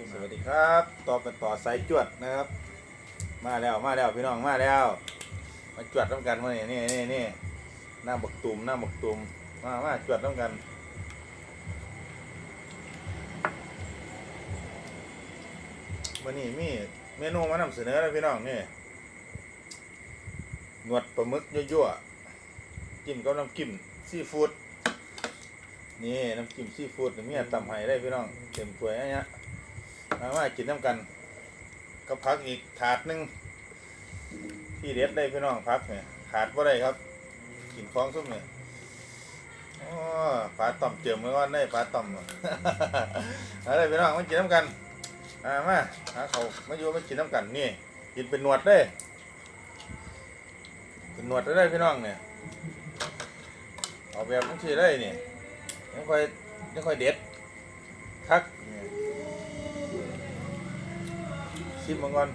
สวัสดีครับต่อเป็นต่อสายจวดนะครับ มาแล้วมาแล้วพี่น้องมาแล้ว มาจวดน้ำกันมาเนี่ยนี่นี่นี่หน้าบักตุ่มหน้าบักตุ่มมามาจวดน้ำกันวันนี้มีเมนูมานำเสนอแล้วพี่น้องนี่หนวดปลาหมึกยั่วๆจิ้มกับน้ำจิ้มซีฟู้ดนี่น้ำจิ้มซีฟู้ดเนี่ยตำให้ได้พี่น้องเต็มถ้วยอันเนี้ย มาว่ากินน้ำกันก็พักอีกถาดหนึ่งที่เด็ดได้พี่น้องพักเนี่ยขาดว่าได้ครับ กินคล้องซุปเนี่ยอ๋อปลาต่อมเจิมไว้ก่อนได้ปลาต่อมอะไรพี่น้องมากินน้ำกันอ่ามาหาเขามาอยู่มากินน้ำกันนี่กินเป็นหนวดได้เป็นหนวดได้พี่น้องเนี่ยเอาแบบนั้นสิได้เนี่ยังค่อยยังค่อยเด็ดคักเนี่ย ชิมมังก่อน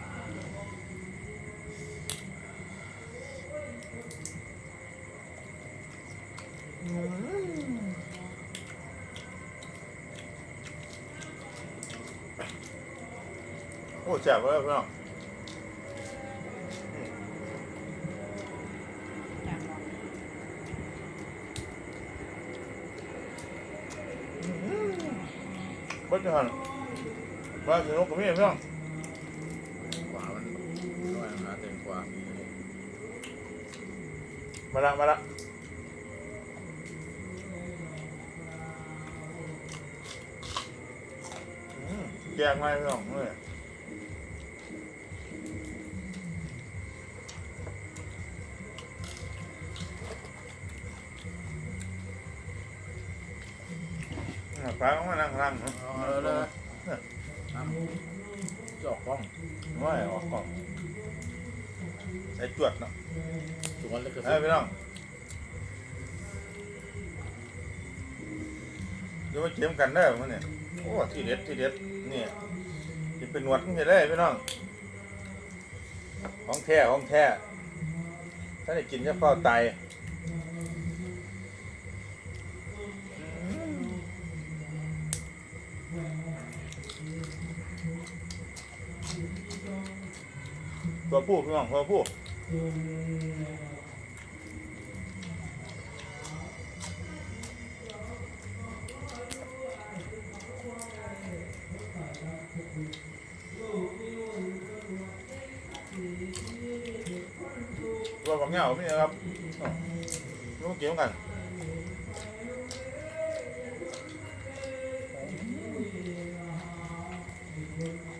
โอ้แจ่บเลยพี่น้องบ้านจะหันบ้านจะนกกับพี่พี่น้อง ขวามันร้อยหาเต็มขวามี มาละมาละอืมแยกมาพี่น้องเลยอะปลาออกมานั่งข้างล่างเนาะเอาเลยเลยน้ำจอกกล้องไม่ออกกล่องใส่จวดเนาะ จุกวันเล็กกระเฮ้ยพี่น้องเดี๋ยวมาเก็บกันได้มันเนี่ยโอ้ที่เด็ดที่เด็ดนี่จะเป็นหนวดมันจะได้พี่น้องของแท้ของแท้ถ้าได้กินจะเฝ้าตายตัวผู้พี่น้องตัวผู้ ตัวฝักเงาพี่นะครับรู้เกี่ยวกัน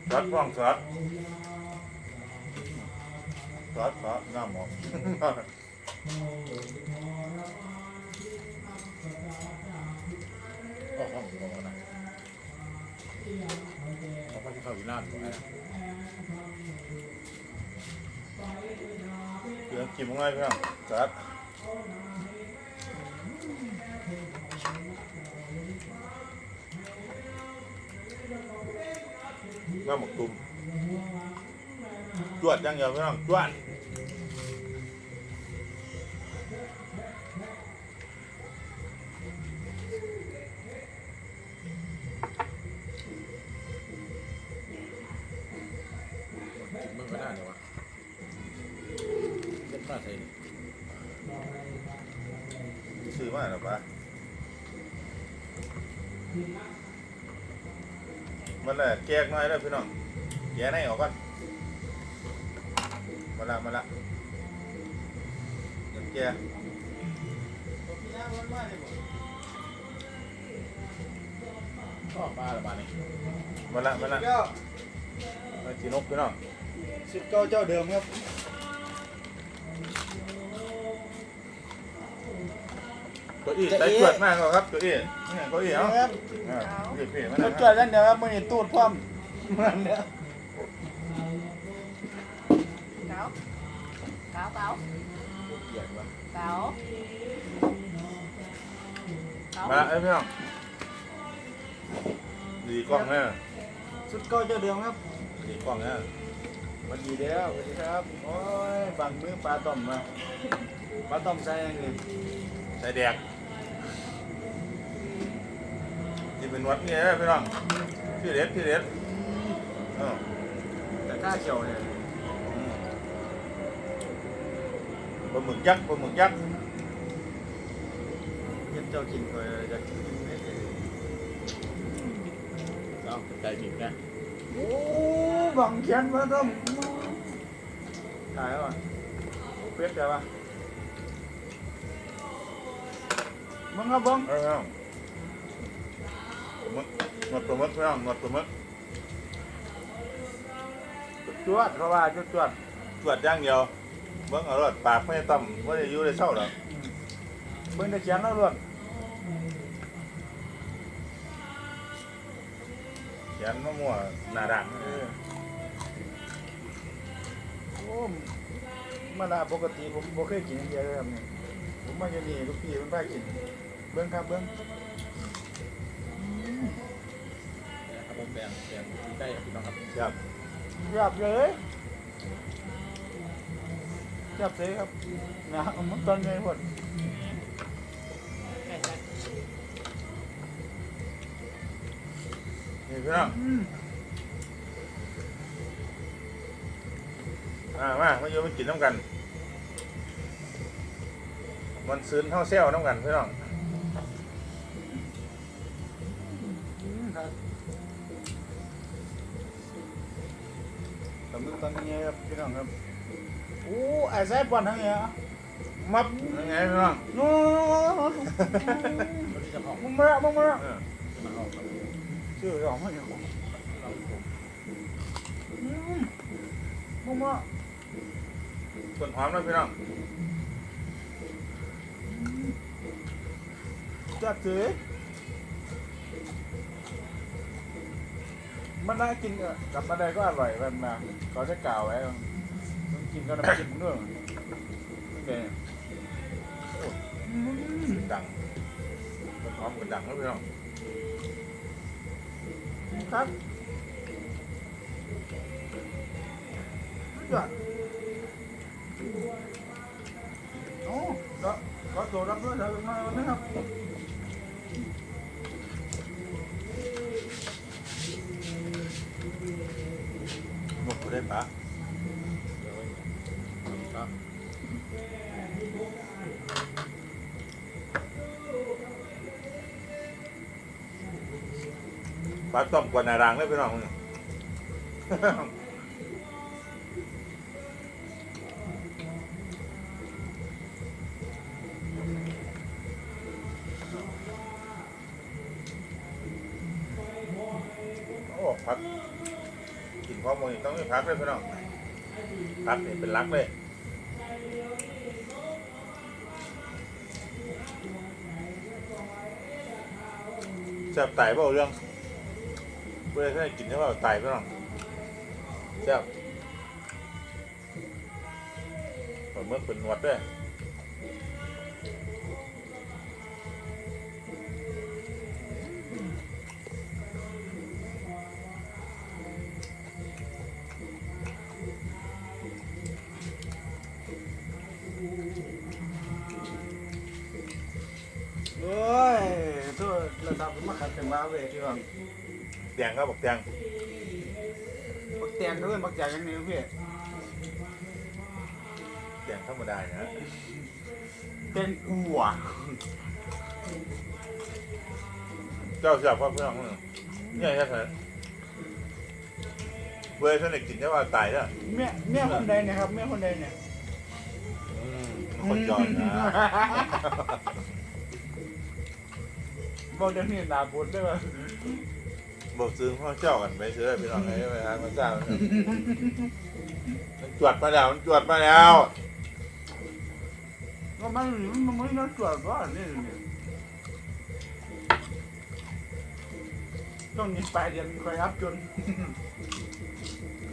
สัดฟ้องสัด สัดสัดน้ำหมอกก็ห้องของนะเขาไปที่เข้าอยู่น่านก่อนนะเดี๋ยวกินมังไงพี่องสัดน้ำหมกตุ่มจวดยังเดียวพี่องจวด มื่อก็ได้เลยวะเล็กมากเลยซื้อมาหรอปะมันแหละแกกน่อยแล้วพี่น้องแกะในออกก่อนมาละมาละเดี๋ยวแกะก็ปลาละบาทนี่มาละมาละ มาจีนกพี่น้องสิบเก้าเจ้าเดิมครับตัวอี้ใส่จวดมากกว่าครับตัวอี้นี่ตัวอี้เอ้าครับอ่าพี่พี่มาเจ้านะจอดนั่นเดี๋ยวครับมือนี่ตูดพร้อมมันเนี่ย cáo cáo cáo เกลียดวะ cáo มาละเอ้ยพี่น้องดีกล้องแน่ สิบเก้าเจ้าเดิมครับดีกล้องแน่สวัสดีแล้วสวัสดีครับ โอ้ยบังมือปลาต้มมาปลาต้มใส่ยังไงใส่แดกที่เป็นวัดนี่นะพี่น้องที่เด็ดที่เด็ดอเออแต่กล้าเขียวเนี่ยอืมปลาหมึกยักษ์ปลาหมึกยักษ์ เห็นเจ้ากินเคยจะกินไม่ได้ เอาใจผิดนะโอ้บังเขียนมาต้มตายแล้วอะเป็ดแต่ว่ามึงครับบังเอาเอาปลาหมึกหนวดปลาหมึกพี่น้องหนวดปลาหมึกจวดเพราะว่าจวดจวดตรวจอย่างเดียวเบิ่งเอารถปากไม่ได้ต่ำไม่ได้อยู่ได้เศร้าหรอกเบิ่งได้เขียนแล้วล้ว เขียนมะม่วงหนาด่างเออโอ้มาลาปกติผมบ่เคยกินอย่างเดียวเลยครับนี่ผมมาอยู่นี่ลูกพี่มันพากิน เบิ่งครับเบิ่งครับผมแดงแดงใกล้พี่น้องครับครับจับเลยจับเลยครับนะมันตอนไงพอดใช่ใช่ นี่พี่น้องอืมมามามาอยู่มากินน้ำกันมันซื้นเท่าเซลน้ำกันพี่น้องอืมครับตำมือตอนนี้ครับพี่น้องครับโอ้ไอ้ไส้ปอนทั้งเนี้ยมับยังไงพี่น้องโน้วันนี้จะออกมึงมาละมึงมาละเออมาออกครับ ชื่อสองมันอย่างอืมมึงมาต้นหอมนะพี่น้องจับเลยมันน่ากินอะกลับมาได้ก็อร่อยมันมาเขาจะกล่าวไว้ต้องกินก็น้ำจิ้มด้วยเนี่ยดังต้นหอมก็ดังนะพี่น้อง ครับยอดโอ้ก็ก็ตัวรับด้วยเถอะมาวันนี้ครับหมกก็ได้ปะ ปลาต้มกว่านารังเลยพี่น้องโอ้พักกินข้าวมันต้องไม่พักเลยพี่น้องพักนี่เป็นหลักเลยแซ่บไต่เปล่าเรื่อง เพื่อให้กินได้เปล่าต่พี่น้องแซ่บปลาหมึกเป็นหนวดด้วยโอ้ยตัวระดับมาขัดเต็มบ้าเลยที่ว่า แดงครับบอกแดงบักแตงเขาเป็นบักแตงอย่างนี้พี่แดงธรรมดานะเป็นอัวเจ้าแซ่บครับพี่น้องเนี่ยใช่ไหมเว้ยท่านได้กินได้ว่าตายแล้วเมียเมียคนใดเนี่ยครับเมียคนใดเนี่ยอืมคนจอยนะบอกเดี๋ยวนี้ด่าบุญได้ป่ะ บอกซื้อพ่อเจ้ากันไปซื้อไปลองให้ไปทานมาเจ้าเนี่ยมันจวดมาแล้วมันจวดมาแล้วก็มันมันไม่น่าตรวจว่านี่นี่ต้องมีปลายเดือนคอยอัพจน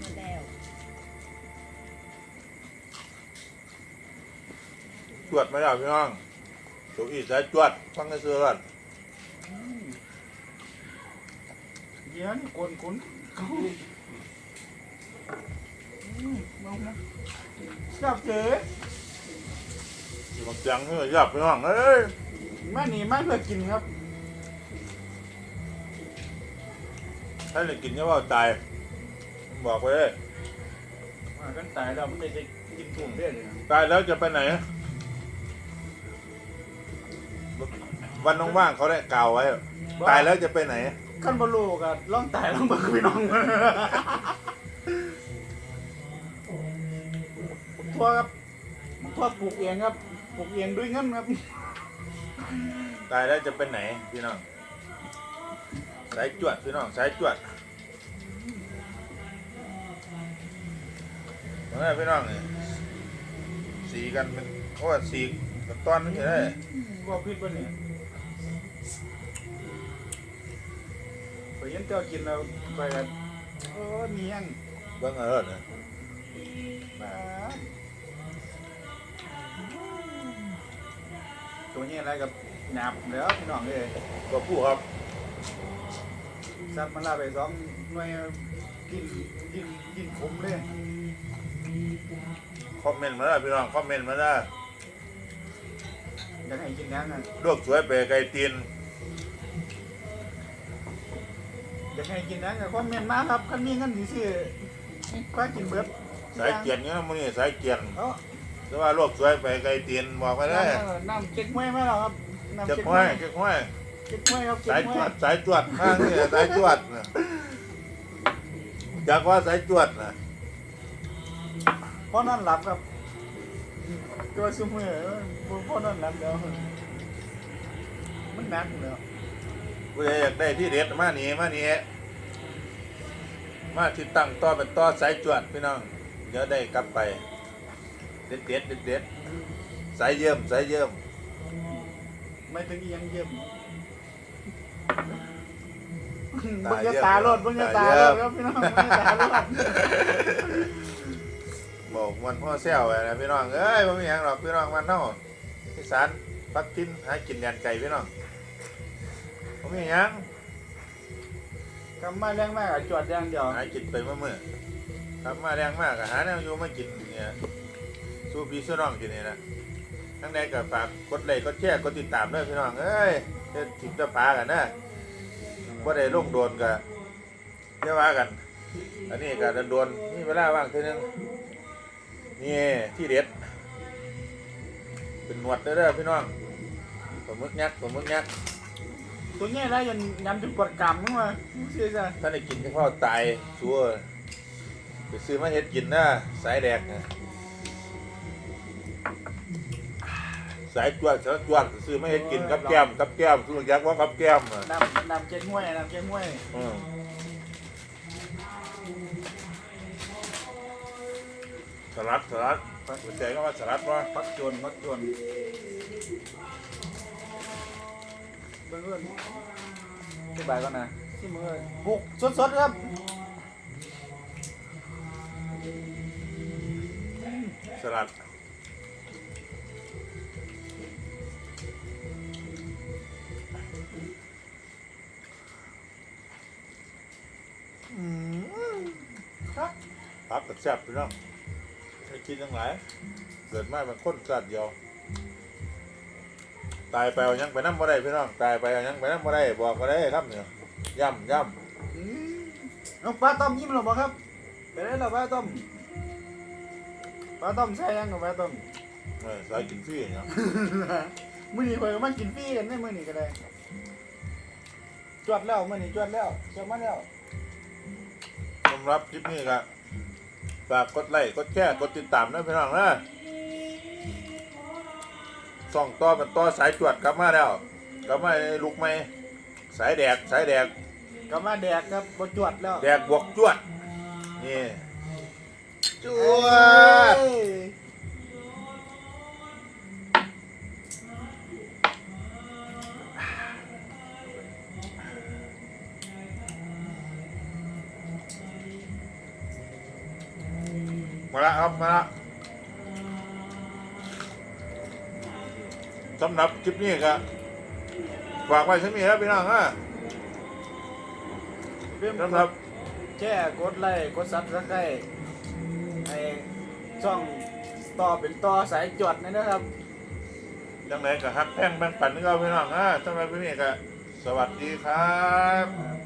มาแล้วจวดมาแล้วพี่น้องถูกอีสายจวดฟังกันซื้อกัน เดี๋ยวนี่คนคนมองนะจับเจออยู่บักจังเฮ้ยยับพี่น้องเอ้ยมาหนีมาเพื่อกินครับถ้าได้กินได้ว่าตายบอกไปเลยว่ากันตายแล้วมันไม่ได้กินถุงเด้เลยนะตายแล้วจะไปไหน วันว่างๆเขาได้กล่าวไว้ ตายแล้วจะไปไหน ขั้นบลูก็ล่องตายล่องเบิกพี่น้องทั่วครับทั่วปลูกเองครับปลูกเองด้วยเงินครับ ตายแล้วจะไปไหนพี่น้องสายจวดพี่น้องสายจวดตอนนี้พี่น้องเนี่ยสีกันเป็นโอ้สีกับตอนนี่จะได้บอกผิดปะเนี่ย ไปเห็นเจ้ากินแล้วไปกันโอ้เนียงเบิ้งเออเนี่ยปาดตัวนี้อะไรกับหยาบแล้วพี่น้องเลยก็ผู้ครับสัตว์มันลาไปสองหน่วยกินกินกินขมเลยคอมเมนต์มาได้พี่น้องคอมเมนต์มาได้อยากให้กินยังอะลวกสวยไปไก่ตีน อยากให้กินยังอะความเมียนมาครับคันมีเงินสิซื้อคว้ากินเบิดสายเกียนเนี่ยมันนี่สายเกียนเอ้าแต่ว่าลวกสวยไปไก่ตีนบอกไปได้น้ำน้ำเก๊กมวยไหมล่ะครับน้ำเจ็บเก๊กมห้วอยยเจ็บห้อยเก๊กมวยครับเก๊สายกมจววยดสายจวดข้างนี่สายจวดนะจากว่าสายจวดนะพ่อนั่นหลับครับตัวซุมือพ่อนั่นหลับแล้วมันหนักแล้ว ผู้ใดอยากได้ที่เด็ดมานี่มานี่มาที่ตั้งต่อเป็นต่อสายจวดพี่น้อง เดี๋ยวได้กลับไป เด็ดเด็ดเด็ดเด็ดสายเยี่ยมสายเยี่ยม ไม่ถึงอีหยังเยี่ยมบึงจะตาโลดบึงจะตาโลดครับพี่น้องบึงจะตาโลดบอกมันพ่อแซวไว้นะพี่น้องเอ้ยไม่มีหยังหรอกพี่น้องมันเท่าที่สารปักกินหากินแดนไก่พี่น้อง ไม่มียังกำมาแรงมากอะจวดอย่างเดียวหากินไปเมื่อเมื่อกลับมาแรงมากอะหาแนวอยู่มากินเนี่ยสู้พี่สู้น้องกินนี่นะทั้งใดก็ฝากกดไลค์กดแชร์กดติดตามด้วยพี่น้องเอ้ยจะถิบจะปากันนะว่าได้ลงโดนกันเรียกว่ากัน อันนี้ก็โดนๆนี่เวลาว่างเท่านึงนี่ที่เด็ด เป็นหนวดเด้อพี่น้องปลาหมึกยักษ์ปลาหมึกยักษ์ ตัวนี้แล้วยันยำจนปวดกรามขึ้นมาเสียใจถ้าได้กินเฉพาะตายชัวร์ไปซื้อมาเฮ็ดกินนะสายแดกนะสายจวดสายจวดซื้อมาเฮ็ดกินกับแก้มกับแก้มซื้อยักษ์ว่ากับแก้มอะน้ำน้ำเจ๊งห้วยน้ำเจ๊งห้วยอืมสลัดสลัดหัวใจก็ว่าสลัดว่า พักโจนพักโจนเบิ่งเบิ่งอธิบายก่อนนะที่มือปลูกสดๆครับสลัดพักกับแซ่บพี่น้องให้กินทั้งหลาย เกิดมาเป็นคนสัตว์เดียว ตายไปเอาหยังไปน้ำบ่ได้พี่น้องตายไปเอาหยังไปน้ำบ่ได้บอกก็ได้ครับเนี่ยย่ำย่อืมเอาปลาต้มยิ้มหรอบ่ครับไปได้หรอปลาต้มปลาต้มใช่ยังกับปลาต้มำเออสายกินฟรีเนี่ยมื้อนี้ข่อยก็มากินฟรีกันได้มื้อนี้ก็ได้จวดแล้วมื้อนี้จวดแล้วจวดมาแล้ว สำหรับคลิปนี้ก็ฝากกดไลค์กดแชร์กดติดตามนะพี่น้องนะ ส่องต่อเป็นต่อสายจวดกลับมาแล้วกลับมาในลูกใหม่สายแดกสายแดกก็มาแดกครับบ่จวดแล้วแดกบวกจวดนี่จวดเอ้ยมาละครับมาละ สำหรับคลิปนี้ก็ฝากไว้สักนิดครับพี่น้องฮะเพิ่มสำหรับแชร์กดไลค์กดซับสไครต์ให้ช่องต่อเป็นต่อสายจวดนี่นะครับ จังไหนก็ฮักแพ่งแบ่งปันนี่ก็พี่น้องฮะสำหรับคลิปนี้ก็สวัสดีครับ